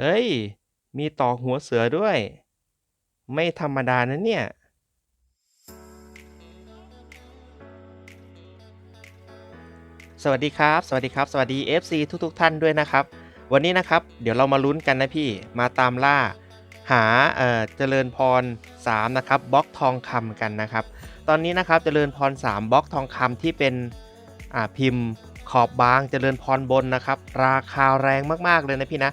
เฮ้ย มีต่อหัวเสือด้วย ไม่ธรรมดานะเนี่ย สวัสดีครับ สวัสดีครับ สวัสดี FC ทุกๆทท่านด้วยนะครับ วันนี้นะครับ เดี๋ยวเรามาลุ้นกันนะพี่ มาตามล่า หาเอ่อเจริญพร 3 นะครับ บล็อกทองคำกันนะครับ ตอนนี้นะครับ เจริญพร 3 บล็อกทองคำที่เป็นอ่าพิมพ์ขอบบาง เจริญพรบนนะครับ ราคาแรงมากๆเลยนะพี่นะ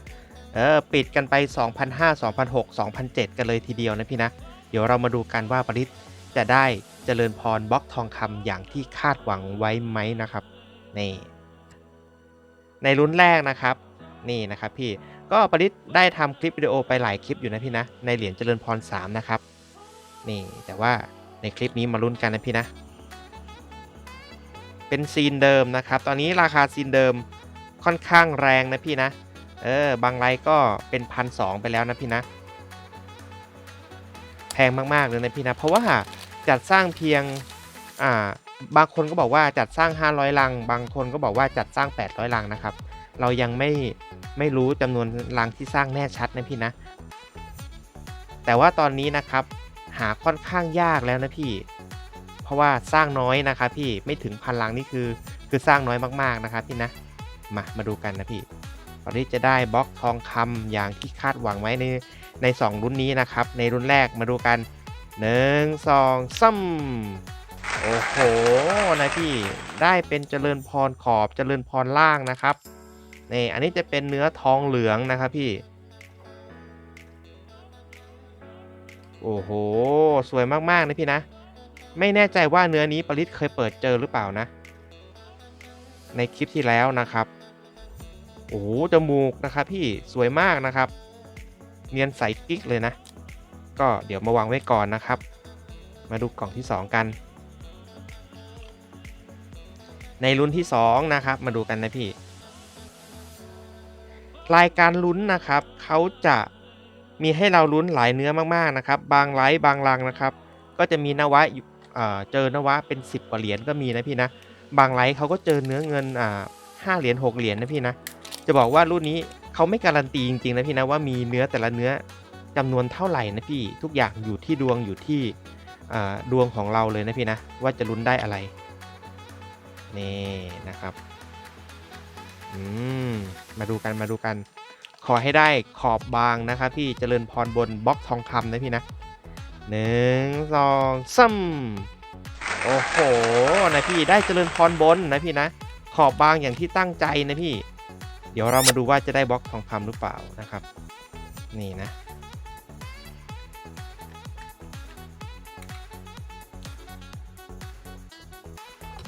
เออปิดกันไป2,500 2,600 2,700กันเลยทีเดียวนะพี่นะ เดี๋ยวเรามาดูกันว่าปริศจะได้เจริญพรบล็อกทองคำอย่างที่คาดหวังไว้ไหมนะครับนี่ในรุ่นแรกนะครับนี่นะครับพี่ก็ปริศได้ทำคลิปวิดีโอไปหลายคลิปอยู่นะพี่นะ ในเหรียญเจริญพร 3 นะครับนี่แต่ว่าในคลิปนี้มาลุ้นกันนะพี่นะ เป็นซีนเดิมนะครับ ตอนนี้ราคาซีนเดิมค่อนข้างแรงนะพี่นะ เออบางไลน์ก็เป็นพันสไปแล้วนะพี่นะ แพงมากๆเลยนะพี่นะ เพราะว่าจัดสร้างเพียงอ่าบางคนก็บอกว่าจัดสร้าง 500 ลัง บางคนก็บอกว่าจัดสร้าง 800 ลังนะครับ เรายังไม่ไม่รู้จำนวนลังที่สร้างแน่ชัดนะพี่นะ แต่ว่าตอนนี้นะครับหาค่อนข้างยากแล้วนะพี่ เพราะว่าสร้างน้อยนะครับพี่ไม่ถึงพันลังนี่คือคือสร้างน้อยมากๆนะครับพี่นะ มามาดูกันนะพี่ ตอนนี้จะได้บล็อกทองคำอย่างที่คาดหวังไว้ในใน 2 รุ่นนี้นะครับ ในรุ่นแรกมาดูกัน 1 2ซ้ำโอ้โหนะพี่ได้เป็นเจริญพรขอบเจริญพรล่างนะครับนี่อันนี้จะเป็นเนื้อทองเหลืองนะครับพี่ โอ้โห สวยมาก ๆ นะพี่นะ ไม่แน่ใจว่าเนื้อนี้ปริศเคยเปิดเจอหรือเปล่านะ ในคลิปที่แล้วนะครับ อ้โหจมูกนะครับพี่สวยมากนะครับ เนียนใสกิ๊กเลยนะ ก็เดี๋ยวมาวางไว้ก่อนนะครับ มาดูกล่องที่ 2 กัน ในลุ้นที่ 2 นะครับ มาดูกันนะพี่ รายการลุ้นนะครับเขาจะมีให้เราลุ้นหลายเนื้อมากๆนะครับ บางไลท์บางลังนะครับ ก็จะมีนวะอยู่เจอนวะเป็น 10 กว่าเหรียญก็มีนะพี่นะ บางไลท์เขาก็เจอเนื้อเงินห้าเหรียญ6เหรียญนะพี่นะ จะบอกว่ารุ่นนี้เขาไม่การันตีจริงๆนะพี่นะว่ามีเนื้อแต่ละเนื้อจำนวนเท่าไหร่นะพี่ทุกอย่างอยู่ที่ดวงอยู่ที่ดวงของเราเลยนะพี่นะว่าจะลุ้นได้อะไรนี่นะครับอืมมาดูกันมาดูกัน ขอให้ได้ขอบบางนะครับพี่เจริญพรบนบล็อกทองคำนะพี่นะหนึ่งสองซ้ำโอ้โหนะพี่ได้เจริญพรบนนะพี่นะขอบบางอย่างที่ตั้งใจนะพี่ เดี๋ยวเรามาดูว่าจะได้บล็อกทองคำหรือเปล่านะครับ นี่นะ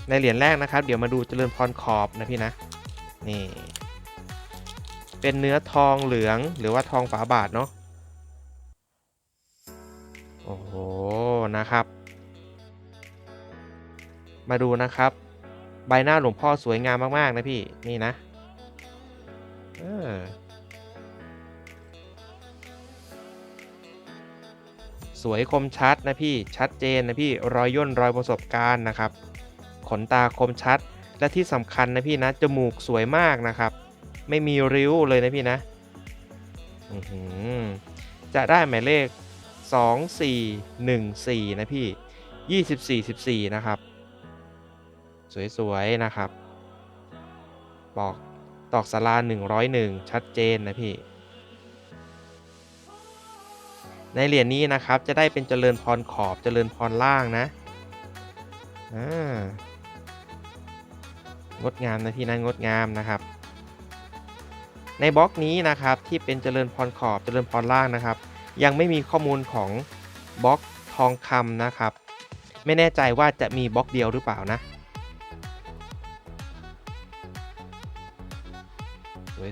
ในเหรียญแรกนะครับ เดี๋ยวมาดูเจริญพรขอบนะพี่นะ นี่ เป็นเนื้อทองเหลืองหรือว่าทองฝาบาทเนาะ โอ้โห นะครับ มาดูนะครับ ใบหน้าหลวงพ่อสวยงามมาก ๆ นะพี่ นี่นะ สวยคมชัดนะพี่ ชัดเจนนะพี่ รอยย่นรอยประสบการณ์นะครับ ขนตาคมชัด และที่สำคัญนะพี่นะ จมูกสวยมากนะครับ ไม่มีริ้วเลยนะพี่นะ จะได้หมายเลข 2414 นะพี่ 24 14 นะครับ สวยๆ นะครับ บอก ตอกสลา101 ชัดเจนนะพี่ ในเหรียญนี้นะครับจะได้เป็นเจริญพรขอบเจริญพรล่างนะงดงามนะพี่นะงดงามนะครับ ในบล็อกนี้นะครับที่เป็นเจริญพรขอบเจริญพรล่างนะครับ ยังไม่มีข้อมูลของบล็อกทองคำนะครับ ไม่แน่ใจว่าจะมีบล็อกเดียวหรือเปล่านะ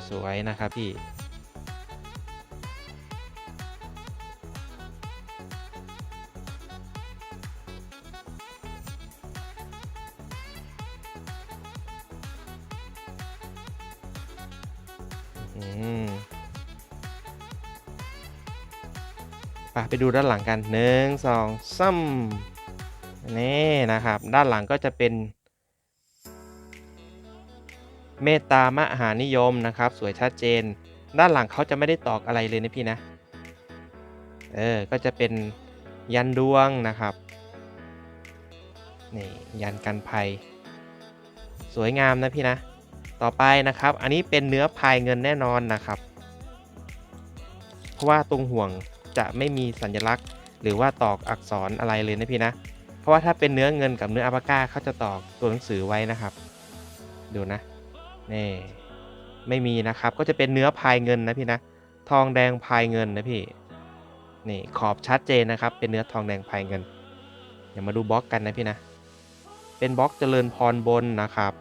สวยๆนะครับพี่ไปไปดูด้านหลังกันหนึ่งสองซ้ำนี่นะครับ ด้านหลังก็จะเป็น เมตตามหานิยมนะครับ สวยชัดเจน ด้านหลังเขาจะไม่ได้ตอกอะไรเลยนะพี่นะ เออ ก็จะเป็นยันดวงนะครับ นี่ยันกันภัย สวยงามนะพี่นะ ต่อไปนะครับ อันนี้เป็นเนื้อพายเงินแน่นอนนะครับ เพราะว่าตรงห่วงจะไม่มีสัญลักษณ์ หรือว่าตอกอักษรอะไรเลยนะพี่นะ เพราะว่าถ้าเป็นเนื้อเงินกับเนื้ออัปาก้าเขาจะตอกตัวหนังสือไว้นะครับ ดูนะ นี่ไม่มีนะครับก็จะเป็นเนื้อพายเงินนะพี่นะทองแดงพายเงินนะพี่นี่ขอบชัดเจนนะครับ เป็นเนื้อทองแดงพายเงินเดี๋ยวมาดูบล็อกกันนะพี่นะ เป็นบล็อกเจริญพรบนนะครับ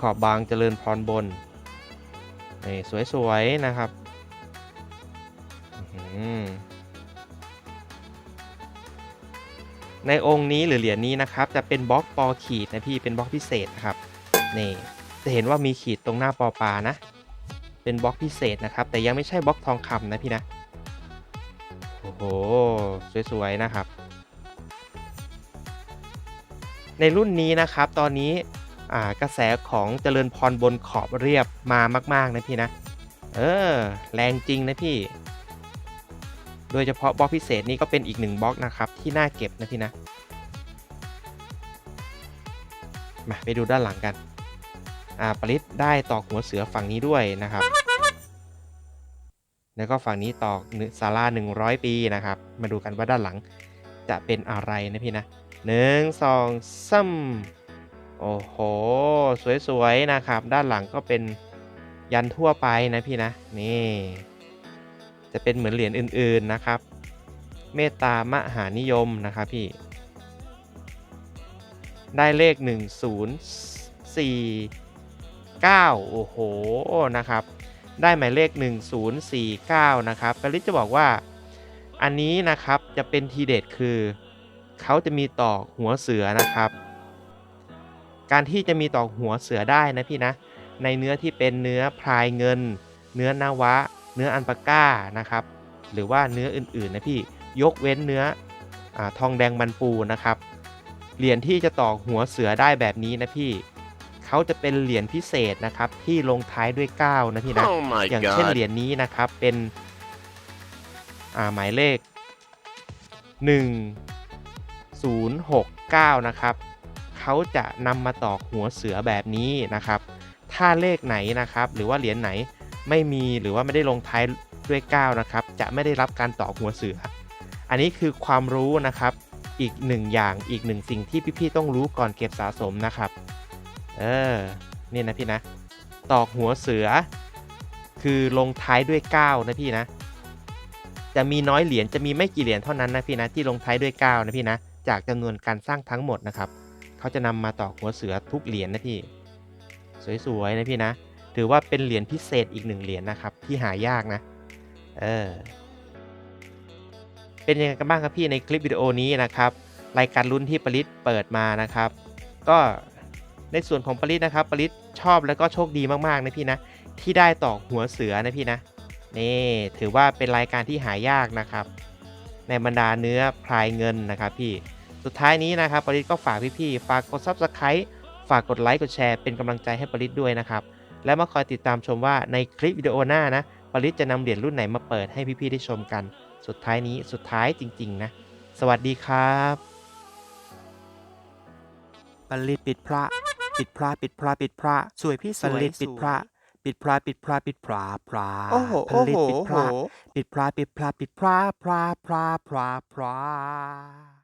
ขอบบางเจริญพรบนนี่สวยๆนะครับในองค์นี้หรือเหรียญนี้นะครับ จะเป็นบล็อกปอขีดนะพี่เป็นบล็อกพิเศษนะครับนี่ จะเห็นว่ามีขีดตรงหน้าปอปานะ เป็นบล็อกพิเศษนะครับ แต่ยังไม่ใช่บล็อกทองคำนะพี่นะ โอ้โห สวยๆนะครับ ในรุ่นนี้นะครับ ตอนนี้กระแสของเจริญพรบนขอบเรียบมามาก ๆ นะพี่นะ เออ แรงจริงนะพี่ โดยเฉพาะบล็อกพิเศษนี้ก็เป็นอีกหนึ่งบล็อกนะครับ ที่น่าเก็บนะพี่นะ มาไปดูด้านหลังกัน ปริศได้ตอกหัวเสือฝั่งนี้ด้วยนะครับ แล้วก็ฝั่งนี้ตอกศาลา100 ปีนะครับ มาดูกันว่าด้านหลังจะเป็นอะไรนะพี่นะหนึ่งสองซ้ำโอ้โห สวยๆนะครับ ด้านหลังก็เป็นยันทั่วไปนะพี่นะ นี่ จะเป็นเหมือนเหรียญอื่นๆนะครับ เมตตามหานิยมนะครับพี่ ได้เลข 149 โอ้โหนะครับ ได้หมายเลข 1049 นะครับปริศจะบอกว่าอันนี้นะครับจะเป็นทีเด็ดคือเขาจะมีตอกหัวเสือนะครับ การที่จะมีตอกหัวเสือได้นะพี่นะ ในเนื้อที่เป็นเนื้อพรายเงิน เนื้อนาวะ เนื้ออันปาก้านะครับ หรือว่าเนื้ออื่นๆนะพี่ยกเว้นเนื้ออทองแดงมันปูนะครับเหรียญที่จะตอกหัวเสือได้แบบนี้นะพี่ เขาจะเป็นเหรียญพิเศษนะครับที่ลงท้ายด้วย 9 นะพี่นะ Oh my อย่างเช่น god. เหรียญนี้นะครับเป็นอ่าหมายเลข 1069 นะครับเขาจะนำมาตอกหัวเสือแบบนี้นะครับ ถ้าเลขไหนนะครับ หรือว่าเหรียญไหนไม่มีหรือว่าไม่ได้ลงท้ายด้วย 9 นะครับ จะไม่ได้รับการตอกหัวเสือ อันนี้คือความรู้นะครับ อีกหนึ่งอย่างอีกหนึ่งสิ่งที่พี่ๆต้องรู้ก่อนเก็บสะสมนะครับ เออ นี่นะพี่นะ ตอกหัวเสือ คือลงท้ายด้วย 9 นะพี่นะ จะมีน้อยเหรียญ จะมีไม่กี่เหรียญเท่านั้นนะพี่นะ ที่ลงท้ายด้วย 9 นะพี่นะ จากจำนวนการสร้างทั้งหมดนะครับ เขาจะนำมาตอกหัวเสือทุกเหรียญนะพี่ สวยๆนะพี่นะ ถือว่าเป็นเหรียญพิเศษอีกหนึ่งเหรียญนะครับ ที่หายากนะ เออ เป็นยังไงกันบ้างครับพี่ในคลิปวิดีโอนี้นะครับ รายการลุ้นที่ปริศเปิดมานะครับ ก็ ในส่วนของปริศนะครับปริศชอบแล้วก็โชคดีมากๆนะพี่นะที่ได้ตอกหัวเสือนะพี่นะนี่ถือว่าเป็นรายการที่หายากนะครับ ในบรรดาเนื้อพลายเงินนะครับพี่สุดท้ายนี้นะครับปริศก็ฝากพี่ๆฝากกด Subscribe ฝากกดไลค์กดแชร์เป็นกำลังใจให้ปริศด้วยนะครับและมาคอยติดตามชมว่าในคลิปวิดีโอหน้านะปริศจะนำเหรียญรุ่นไหนมาเปิดให้พี่ๆได้ชมกัน สุดท้ายนี้สุดท้ายจริงๆนะสวัสดีครับปลิดปิดพระ ปิดพระปิดพระปิดพระสวยพี่สปวยลิดปิดพระปิดพระปิดพระปิดพระพระโอ้โหปโอ้ลิโหดปิดโอ้พโหระปิดพระปิดพระปิดพระพระพระพระพระพระ